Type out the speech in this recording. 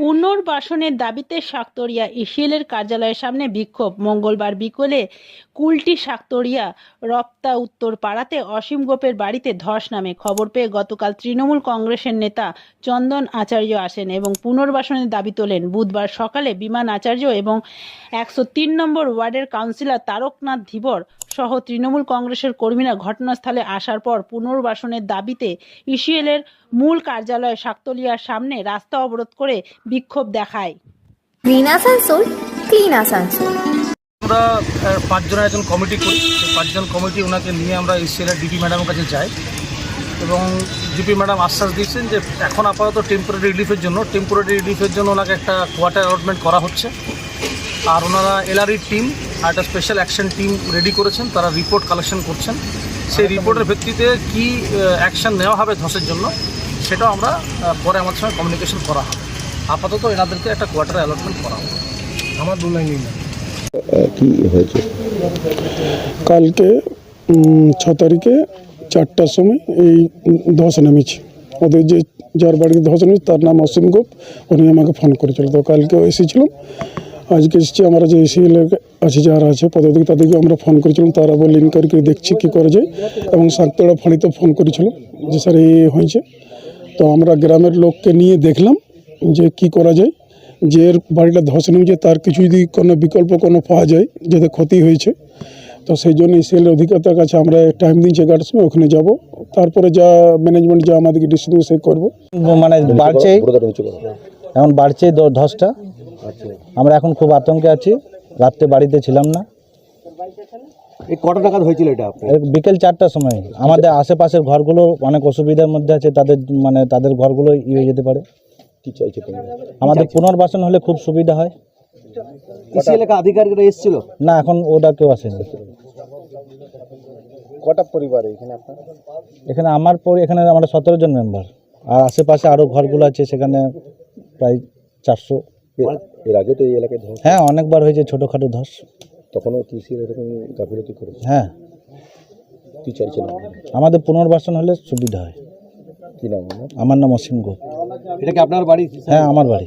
পুনর্বাসনের দাবিতে শাকতরিয়া ইসিএলের কার্যালয়ের সামনে বিক্ষোভ। মঙ্গলবার বিকেলে কুলটি শাকতরিয়া রপ্তা উত্তর পাড়াতে অসীম গোপের বাড়িতে ধস নামে খবর পেয়ে গতকাল তৃণমূল কংগ্রেসের নেতা চন্দন আচার্য আসেন এবং পুনর্বাসনের দাবি তোলেন। বুধবার সকালে বিমান আচার্য এবং একশো তিন নম্বর ওয়ার্ডের কাউন্সিলর তারকনাথ ধীবর সহ তৃণমূল কংগ্রেসের কর্মীরা ঘটনাস্থলে আসার পর পুনর্বাসনের দাবিতে ইসিএলের মূল কার্যালয় শাকতলিয়ার সামনে রাস্তা অবরোধ করে বিক্ষোভ দেখায়। গ্রিন আসানসোল ক্লিন আসানসোল আমরা আহ, পাঁচজনের একজন কমিটি করি। পাঁচজন কমিটি ওনাকে নিয়ে আমরা ইসিএলের ডিপি ম্যাডামের কাছে যাই। এবং ডিপি ম্যাডাম আশ্বাস দিয়েছেন যে এখন আপাতত টেম্পোরারি রিলিফের জন্য টেম্পোরারি রিলিফের জন্য ওনাকে একটা কোয়ার্টার অ্যালটমেন্ট করা হচ্ছে। আর ওনারা এলআরই টিম একটা স্পেশাল অ্যাকশন টিম রেডি করেছেন তারা রিপোর্ট কালেকশন করছেন। সেই রিপোর্টের ভিত্তিতে কী অ্যাকশন নেওয়া হবে ধসের জন্য সেটাও আমরা পরে আমাদের সঙ্গে কমিউনিকেশন করা হবে। আপাতত এনাদেরকে একটা কোয়ার্টার অ্যালটমেন্ট করা হবে। আমার দু লাইন কি হয়েছে? কালকে ছ তারিখে চারটার সময় এই ধস নেমেছে। ওদের যে যার বাড়িতে ধস নেমেছে তার নাম অসীম গোপ উনি আমাকে ফোন করেছিল। তো কালকেও এসেছিলাম। আজকে এসেছি আমরা যে এসি আছে যারা আছে পদাধিক তাদেরকে আমরা ফোন করেছিলাম তারা বলে ইনকোয়ারি করে দেখছি কী করা যায়। এবং সাততলা ফাঁড়িতে ফোন করেছিলাম যে স্যার এই হয়েছে। তো আমরা গ্রামের লোককে নিয়ে দেখলাম যে কি করা যায় যে বাড়িটা ধস নেমেছে তার কিছু যদি কোনো বিকল্প কোনো পাওয়া যায় যাতে ক্ষতি হয়েছে। তো সেই জন্য সেল অধিকর্তার কাছে আমরা টাইম দিনছি এগারোটার সময় ওখানে যাব। তারপরে যা ম্যানেজমেন্ট যা আমাদেরকে ডিস্ট্রিবিউট সে করব। মানে করো এখন বাড়ছেই দ- ধসটা আমরা এখন খুব আতঙ্কে আছি রাত্রে বাড়িতে ছিলাম না। এই টাকা হয়েছিল এটা বিকেল চারটার সময়। আমাদের আশেপাশের ঘরগুলো অনেক অসুবিধার মধ্যে আছে তাদের মানে তাদের ঘরগুলো ই হয়ে যেতে পারে। কি চাইছে আমাদের পুনর্বাসন হলে খুব সুবিধা হয়। কৃষি এলাকা আধিকারিকরা এসেছিল? না এখন ওটা কেউ আসেনি। কটা পরিবার এখানে আপনার? এখানে আমার পরে এখানে আমরা সতেরো জন মেম্বার আর আশেপাশে আরও ঘরগুলো আছে সেখানে প্রায় চারশো এর আগে তো এই এলাকায় ধস হ্যাঁ অনেকবার হয়েছে ছোটোখাটো ধস। তখনও কৃষি এরকম গাফিলতি করেছে? হ্যাঁ। কী চাইছেন আমাদের পুনর্বাসন হলে সুবিধা হয়। কী নাম আমার নাম অসীম গোপ। এটা কি আপনার বাড়ি? হ্যাঁ আমার বাড়ি।